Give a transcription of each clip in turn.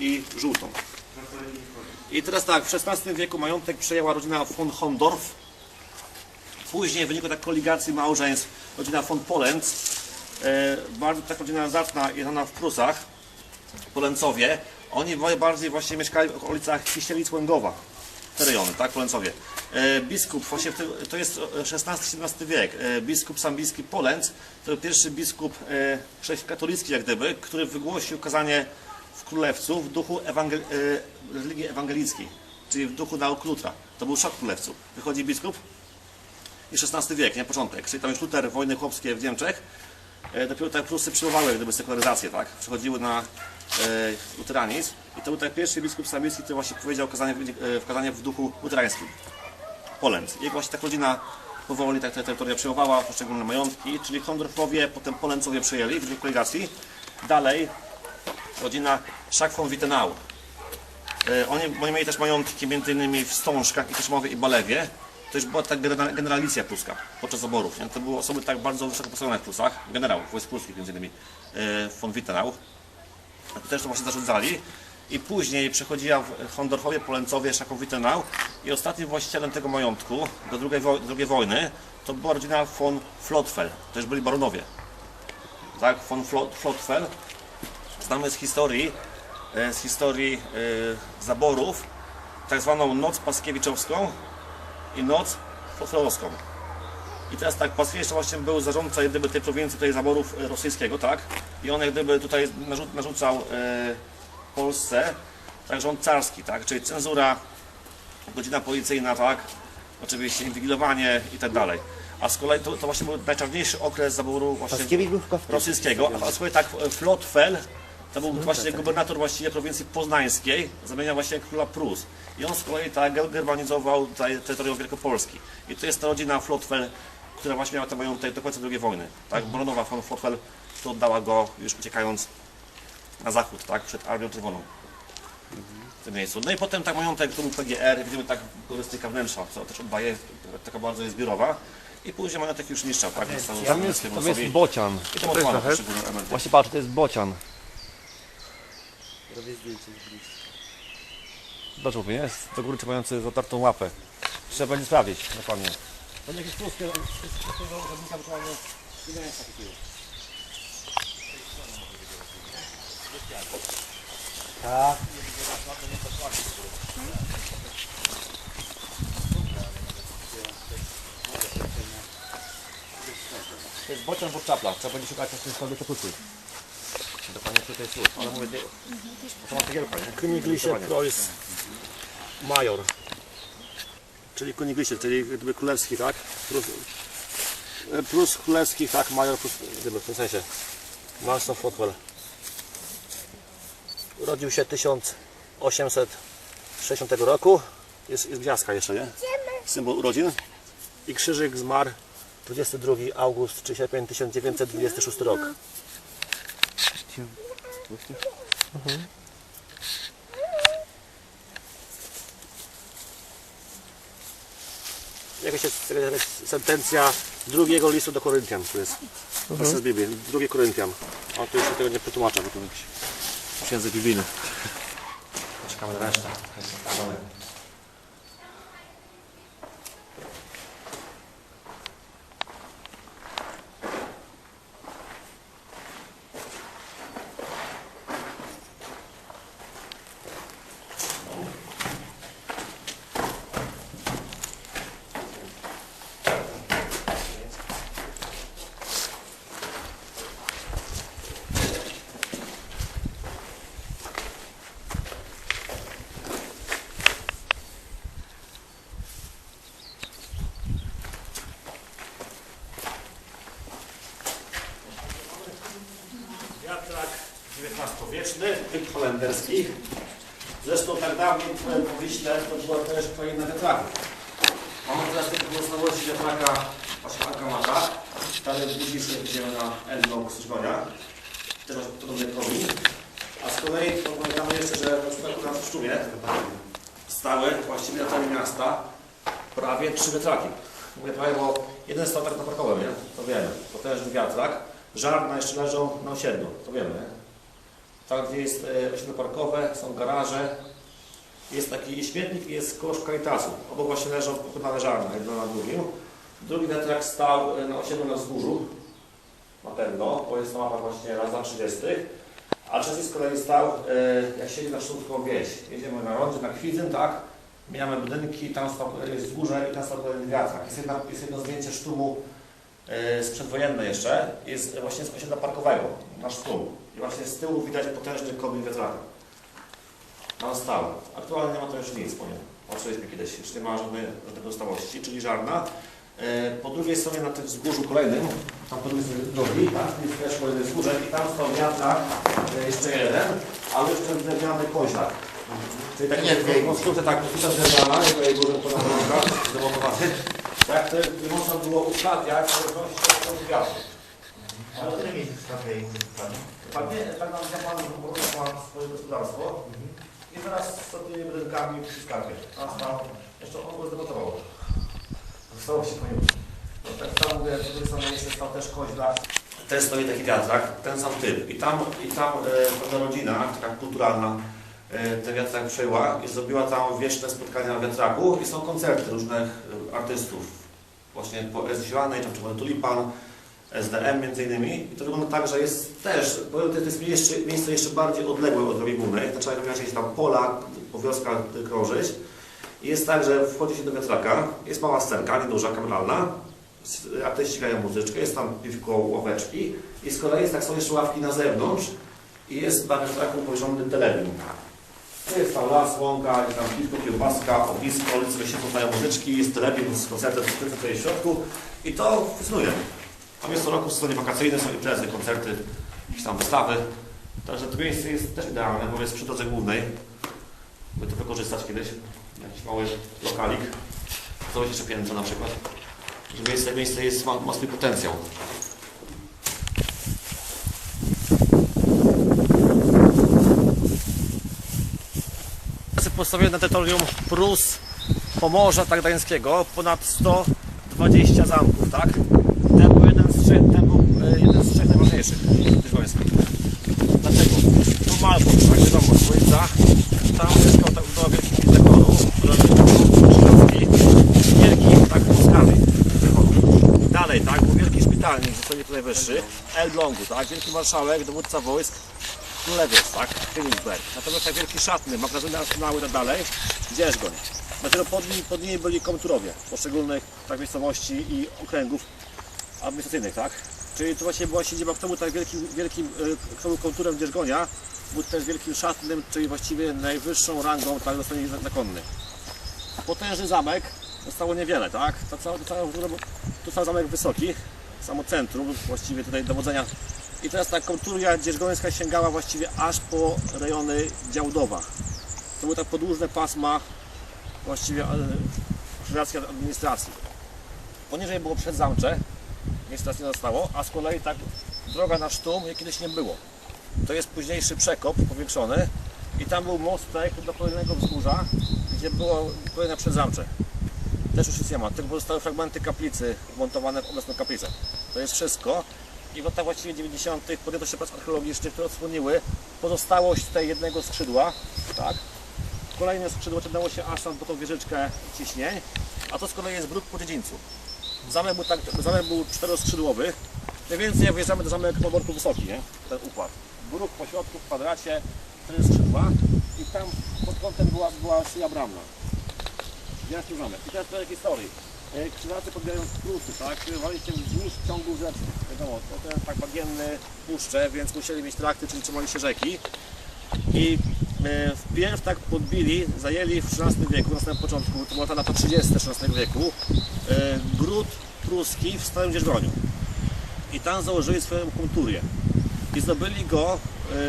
i żółtą. I teraz tak, w XVI wieku majątek przejęła rodzina von Hondorf. Później w wyniku tak koligacji małżeństw rodzina von Polenz. E, bardzo tak rodzina zacna jest ona w Prusach, Polencowie. Oni bardziej właśnie mieszkali w okolicach Kisielic Łęgowa. Te rejony, tak, Polencowie. E, biskup, właśnie to jest XVI-XVII wiek. E, biskup Sambijski Polenc to był pierwszy biskup chrześcijańsko-katolicki jak gdyby, który wygłosił kazanie w Królewcu w duchu ewangel- e, religii ewangelickiej, czyli w duchu nauk Lutra. To był szok w Królewcu. Wychodzi biskup i XVI wiek, nie początek, czyli tam już Luter, wojny chłopskie w Niemczech. E, dopiero tak Prusy przyjmowały gdyby sekularyzację, tak? Przechodziły na e, luteranizm i to był tak pierwszy biskup samiecki, który właśnie powiedział kazanie, w- e, kazanie w duchu luterańskim. Polęc. Jego właśnie tak rodzina powoli tak te terytoria przejmowała, poszczególne majątki, czyli Hondorfowie, potem Polęcowie przejęli w wyniku koligacji. Dalej rodzina von Wittenau. E, Oni, oni mieli też majątki między innymi w Stążkach i Krzmowie i Balewie. To już była genera- generalicja pruska podczas zaborów. Nie? To były osoby tak bardzo wysoko postawione w Prusach, generał wojsk pruskich między innymi e, von Wittenau. Też to właśnie zarządzali. I później przechodziła w Hondorfowie, Polencowie, Szakowitenau i ostatnim właścicielem tego majątku do drugiej, drugiej wojny to była rodzina von Flotfel. To już byli baronowie. Tak, von Flot, Flotfel. Znamy z historii, e, z historii e, zaborów tak zwaną Noc Paskiewiczowską i Noc Flotfelowską. I teraz tak, Paskiewicz właśnie był zarządca jak gdyby tej prowincji, tej zaborów e, rosyjskiego, tak? I on jak gdyby tutaj narzu- narzucał Polsce tak rząd carski, tak? Czyli cenzura, godzina policyjna, tak? Oczywiście inwigilowanie i tak dalej. A z kolei to, to właśnie był najczarniejszy okres zaboru właśnie rosyjskiego, a z kolei tak Flotfel to był właśnie gubernator właściwie prowincji poznańskiej, zamieniał właśnie króla Prus. I on z kolei tak ger- germanizował tutaj terytorium Wielkopolski. I to jest ta rodzina Flotfel, która właśnie miała ten majątek do końca II wojny. Tak, Bronowa von Flotfel to oddała go już uciekając na zachód, tak, przed Armią Czerwoną. W tym miejscu. No i potem tak majątek, to był PGR, widzimy tak turystyka wnętrza, co też oddaje, taka bardzo jest zbiorowa. I później majątek już niszczał, tak, został Tam jest, tam jest bocian. I to poszczególne elementy. Właśnie patrz, to jest bocian. Robię zdjęcie z bliska. Mówię, nie? Jest do góry trzymający zatartą łapę. Trzeba będzie sprawdzić, dokładnie. To jakieś zawodnika ile jest takiego? Tak. To jest bocian pod czapla. Trzeba będzie szukać na tym stole kapusty. Jest słów. Ale mówię, nie- to ma cegiełka, nie? Königlicher Preuß Major. Czyli Königlicher, czyli gdyby królewski, tak? Prus, e, Prus królewski, tak? Major Prus, gdyby w tym sensie. Marston Fotwell. Urodził się 1860 roku. Jest, jest gwiazdka jeszcze, nie? Symbol urodzin. I krzyżyk zmarł 22 august czy sierpień 1926 rok. Jakaś jest jakaś sentencja drugiego listu do Koryntian, tu jest. To jest z Biblii, drugi Koryntian. A tu jeszcze tego nie przetłumaczę, bo to jakiś język biblijny. Czekamy na resztę. Wiatrak XIX-wieczny, typ holenderski. Zresztą tak dawniej tutaj po Wiśle to była też kraina wiatraków. Mamy teraz tylko pozostałości wiatraka właśnie Alkamata. Stary budzisz gdzie na Elno Krzyżonia. Też podobny komin. A z kolei pamiętamy jeszcze, że na przykład w Szczumie stały właściwie na terenie miasta prawie trzy wiatraki. Mówię prawie, bo jeden stał tak na parkowym, nie? To wiemy. Potężny wiatrak. Żarna jeszcze leżą na osiedlu, to wiemy? Tam gdzie jest e, osiedle parkowe, są garaże, jest taki śmietnik i jest kosz Caritasu. Obok właśnie leżą pokonane żarne, jedno na drugim. Drugi wiatrak stał e, na osiedlu na wzgórzu, na pewno, bo jest to mapa właśnie lat za 30. A trzeci z kolei stał, e, jak siedzi na Sztumską wieś. Jedziemy na rondzie, na Kwidzyn, tak? Mijamy budynki, tam stał, jest wzgórze i tam stał kolejny wiatrak. Jest, jedna, jest jedno zdjęcie sztumu e, sprzedwojenne jeszcze, jest właśnie z osiedla parkowego, nasz sztum. I właśnie z tyłu widać potężny komin wiatraka. Tam stał. Aktualnie nie ma to już nic po nim. Patrzyliśmy kiedyś, już nie ma żadnej, żadnej pozostałości, czyli żarna. E, Po drugiej stronie na tym wzgórzu kolejnym, tam po drugiej stronie drogi, tam jest też kolejny wzgórze i tam stał wiatrak, e, jeszcze jeden, ale jeszcze drewniany koźlak. Czyli taki Nie, dwie. konstrukcja tak, konstrukcja drewniana, jego jej górę ponad rąka, zamontowany. Tak, to można było ustawiać w zależności od wiatru. Ale to nie jest kafe i Tak, nie, tak nam ma swoje gospodarstwo. I teraz sobie budynkami przy skarbie. A stał, jeszcze on go zdemontował. Zostało się po nim. No, tak samo mówię, z drugiej strony jeszcze stał też koźlak. Też stoi taki wiatrak, ten sam typ. I tam, i tam e, pewna rodzina, taka kulturalna, e, ten wiatrak przejęła i zrobiła tam wieczne spotkania na wiatraku i są koncerty różnych e, artystów. Właśnie po S. Zielonej, tam Czerwony Tulipan, SDM między innymi. I to wygląda tak, że jest też, bo to jest jeszcze, miejsce jeszcze bardziej odległe od głównej, to trzeba inaczej tam pola, po wioskach krążyć. I jest tak, że wchodzi się do wiatraka, jest mała scenka, nieduża, kameralna, artyści grają muzyczkę, jest tam piwko, ławeczki i z kolei jest tak, są jeszcze ławki na zewnątrz i jest na wiatraku powieszony telewizor. To jest tam las, łąka, jest tam piwko, kiełbaska, ognisko, ludzie sobie siedzą, muzyczki, jest telewizor z koncertem, z tym, w środku i to funkcjonuje. Jest co roku sezonie wakacyjne, są imprezy, koncerty, jakieś tam wystawy. Także to miejsce jest też idealne, bo jest przy drodze głównej. By to wykorzystać kiedyś. Jakiś mały lokalik. Zrobić jeszcze piętro na przykład. Że miejsce, miejsce jest, ma, ma swój potencjał. Postawiłem na terytorium Prus, Pomorza gdańskiego ponad 120 zamków, tak? Ten był jeden z trzech, ten był e, jeden najważniejszych Dzierżońskich. Dlaczego? Tu Malbork, tak wiadomo, ulica, tam mieszkał tak do wielkich dekoru, Krzyżowski, wielki, tak, Moskawy, Dalej, tak, był wielki szpitalnik, zasadzie tutaj wyższy, Elblągu, tak, wielki marszałek, dowódca wojsk, królewiec, tak, Königsberg. Natomiast tak wielki szatny, magazyny arsenały i tak dalej, Dzierżgoń. Dlatego pod, nim, pod nimi byli komturowie poszczególnych tak, miejscowości i okręgów administracyjnych, tak? Czyli to właśnie była siedziba, kto był tak wielkim, wielkim e, kto był konturem Dzierżgonia, był też wielkim szatnym, czyli właściwie najwyższą rangą tak, dostanie zakonny. Potężny zamek, zostało niewiele, tak? To cały, to cały zamek wysoki, samo centrum, właściwie tutaj dowodzenia. I teraz ta konturia dzierżgońska sięgała właściwie aż po rejony Działdowa. To były tak podłużne pasma właściwie e, krzyżackiej administracji. Poniżej było przedzamcze, niestety nie zostało, a z kolei tak droga na sztum jej kiedyś nie było. To jest późniejszy przekop powiększony i tam był mostek do kolejnego wzgórza, gdzie było kolejne przedzamcze. Też już nic nie ma, tylko pozostały fragmenty kaplicy montowane w obecną kaplicę. To jest wszystko. I w latach właściwie 90. podjęto się prac archeologicznych, które odsłoniły pozostałość tej jednego skrzydła. Tak. Kolejne skrzydło ciągnęło się aż tam po tą wieżyczkę ciśnień, a to z kolei jest bruk po dziedzińcu. Zamek był, tak, zamek był czteroskrzydłowy. Mniej więcej wjeżdżamy do zamek Poborku Wysoki, nie? ten układ. Bruk po środku, w kwadracie, cztery skrzydła i tam pod kątem była, była szyja bramna. Wielki zamek. I teraz trochę historii. E, Krzyżacy podbierając Prusy, tak? Kierowali się wzdłuż ciągu rzeczki. Wiadomo, to ten tak bagienny puszcze, więc musieli mieć trakty, czyli trzymali się rzeki. I e, wpierw tak podbili, zajęli w XIII wieku, na samym początku, to była ta lata 30 XIII wieku, gród pruski w Starym Dzierżoniu. I tam założyli swoją kulturię. I zdobyli go e,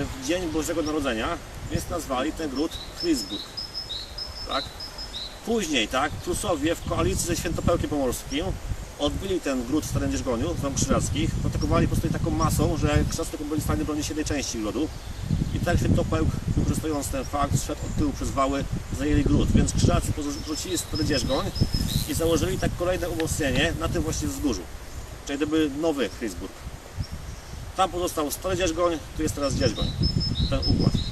w dzień Bożego Narodzenia, więc nazwali ten gród Frisburg. Tak? Później, tak, Prusowie w koalicji ze Świętopełkiem Pomorskim odbili ten gród w Starym Dzierżgoniu, z krzyżackich, atakowali po prostu taką masą, że krzyżacy byli w stanie bronić jednej części lodu. Tak Świętopełk, wykorzystując ten fakt, szedł od tyłu przez wały, zajęli gród. Więc krzyżacy porzucili Stary Dzierżgoń i założyli tak kolejne umocnienie na tym właśnie wzgórzu. Czyli gdyby nowy Frisburg. Tam pozostał Stary Dzierżgoń, tu jest teraz Dzierżgoń. ten układ.